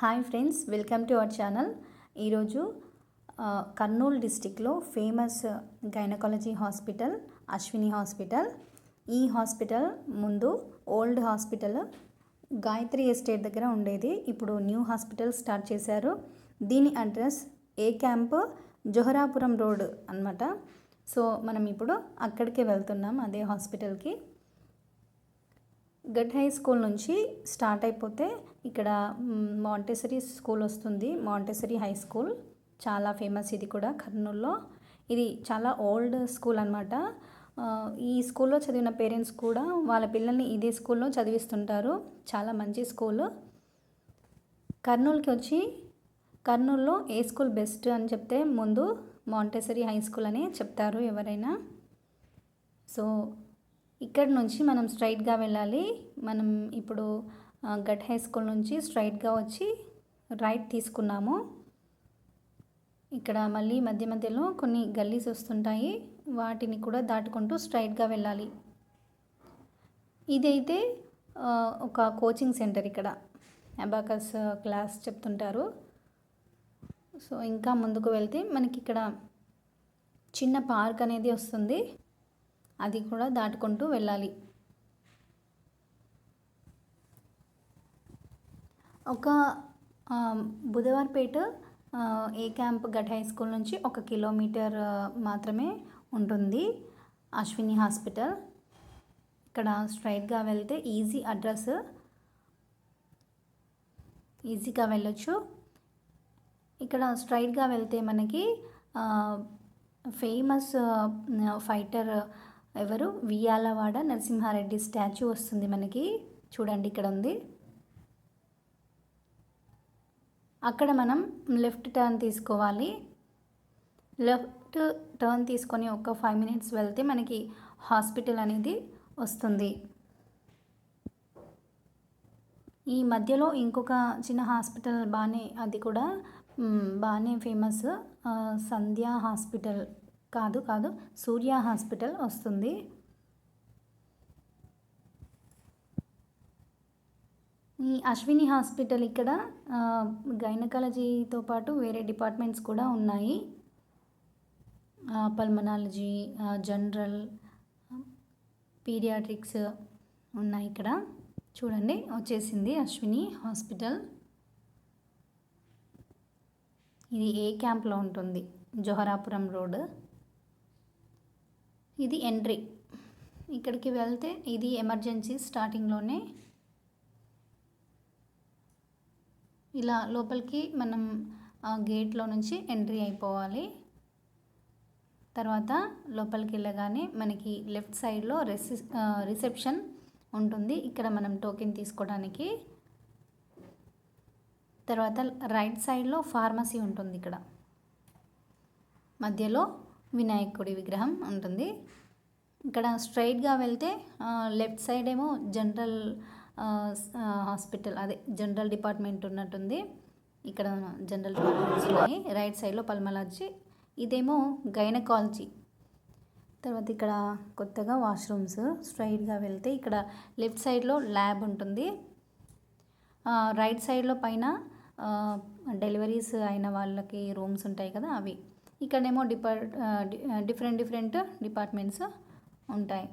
Hi friends welcome to our channel. ఈరోజు కర్నూలు డిస్టిక్లో famous gynaecology hospital Ashwini hospital. ఈ hospital ముందు ఓల్డ్ హాస్పిటల్ గాయత్రి ఎస్టేట్ దగ్గర ఉండేది. ఇప్పుడు న్యూ హాస్పిటల్ స్టార్ట్ చేశారు. దీని address A camp? Joharapuram road అన్నమాట. సో మనం ఇప్పుడు అక్కడికే వెళ్తున్నాం అదే హాస్పిటల్కి. గట్ హై స్కూల్ నుంచి స్టార్ట్ అయిపోతే ఇక్కడ మాంటెసరీ స్కూల్ వస్తుంది. Montessori high school. చాలా ఫేమస్ ఇది కూడా కర్నూల్లో. ఇది చాలా ఓల్డ్ స్కూల్ అనమాట ఈ స్కూల్లో చదివిన పేరెంట్స్ కూడా వాళ్ళ పిల్లల్ని ఇదే స్కూల్లో చదివిస్తుంటారు. చాలా మంచి స్కూల్. కర్నూలుకి వచ్చి కర్నూలులో ఏ స్కూల్ బెస్ట్ అని చెప్తే ముందు మాంటెసరీ హై స్కూల్ అనే చెప్తారు ఎవరైనా. సో ఇక్కడ నుంచి మనం స్ట్రైట్గా వెళ్ళాలి. మనం ఇప్పుడు గట్ హై స్కూల్ నుంచి స్ట్రైట్గా వచ్చి రైట్ తీసుకున్నాము. ఇక్కడ మళ్ళీ మధ్య మధ్యలో కొన్ని గల్లీస్ వస్తుంటాయి. వాటిని కూడా దాటుకుంటూ స్ట్రైట్గా వెళ్ళాలి. ఇదైతే ఒక కోచింగ్ సెంటర్ ఇక్కడ. అబాకస్ క్లాస్ చెప్తుంటారు. సో ఇంకా ముందుకు వెళ్తే మనకి ఇక్కడ చిన్న పార్క్ అనేది వస్తుంది. అది కూడా దాటుకుంటూ వెళ్ళాలి. ఒక బుధవారపేట ఏ క్యాంప్ గట్ హై స్కూల్ నుంచి ఒక కిలోమీటర్ మాత్రమే ఉంటుంది అశ్విని హాస్పిటల్. ఇక్కడ స్ట్రైట్గా వెళ్తే ఈజీ అడ్రస్. ఈజీగా వెళ్ళొచ్చు. ఇక్కడ స్ట్రైట్గా వెళ్తే మనకి ఫేమస్ ఫైటర్ ఎవరు? వియాలవాడ నరసింహారెడ్డి స్టాచ్యూ వస్తుంది మనకి. చూడండి ఇక్కడ ఉంది. అక్కడ మనం లెఫ్ట్ టర్న్ తీసుకోవాలి. లెఫ్ట్ టర్న్ తీసుకొని ఒక ఫైవ్ మినిట్స్ వెళ్తే మనకి హాస్పిటల్ అనేది వస్తుంది. ఈ మధ్యలో ఇంకొక చిన్న హాస్పిటల్ బాగానే అది కూడా బాగానే ఫేమస్ సంధ్యా హాస్పిటల్. కాదు కాదు. సూర్య హాస్పిటల్ వస్తుంది. ఈ అశ్విని హాస్పిటల్ ఇక్కడ గైనకాలజీతో పాటు వేరే డిపార్ట్మెంట్స్ కూడా ఉన్నాయి. పల్మనాలజీ జనరల్ పీడియాట్రిక్స్ ఉన్నాయి ఇక్కడ. చూడండి వచ్చేసింది అశ్విని హాస్పిటల్. ఇది ఏ క్యాంప్లో ఉంటుంది? జోహరాపురం రోడ్. ఇది ఎంట్రీ. ఇక్కడికి వెళ్తే ఇది ఎమర్జెన్సీ స్టార్టింగ్లోనే ఇలా లోపలికి మనం ఆ గేట్లో నుంచి ఎంట్రీ అయిపోవాలి. తర్వాత లోపలికి వెళ్ళగానే మనకి లెఫ్ట్ సైడ్లో రెసి రిసెప్షన్ ఉంటుంది. ఇక్కడ మనం టోకెన్ తీసుకోవడానికి. తర్వాత రైట్ సైడ్లో ఫార్మసీ ఉంటుంది ఇక్కడ. మధ్యలో వినాయకుడి విగ్రహం ఉంటుంది. ఇక్కడ స్ట్రైట్గా వెళ్తే లెఫ్ట్ సైడ్ ఏమో జనరల్ హాస్పిటల్ అదే జనరల్ డిపార్ట్మెంట్ ఉన్నట్టుంది. ఇక్కడ జనరల్ డిపార్ట్మెంట్స్ ఉన్నాయి. రైట్ సైడ్లో పల్మలాజీ ఇదేమో గైనకాలజీ తర్వాత ఇక్కడ కొత్తగా వాష్రూమ్స్ స్ట్రైట్గా వెళ్తే ఇక్కడ లెఫ్ట్ సైడ్లో ల్యాబ్ ఉంటుంది. రైట్ సైడ్లో పైన డెలివరీస్ అయిన వాళ్ళకి రూమ్స్ ఉంటాయి కదా అవి. ఇక్కడేమో డిపార్ట్ డిఫరెంట్ డిఫరెంట్ డిపార్ట్మెంట్స్ ఉంటాయి.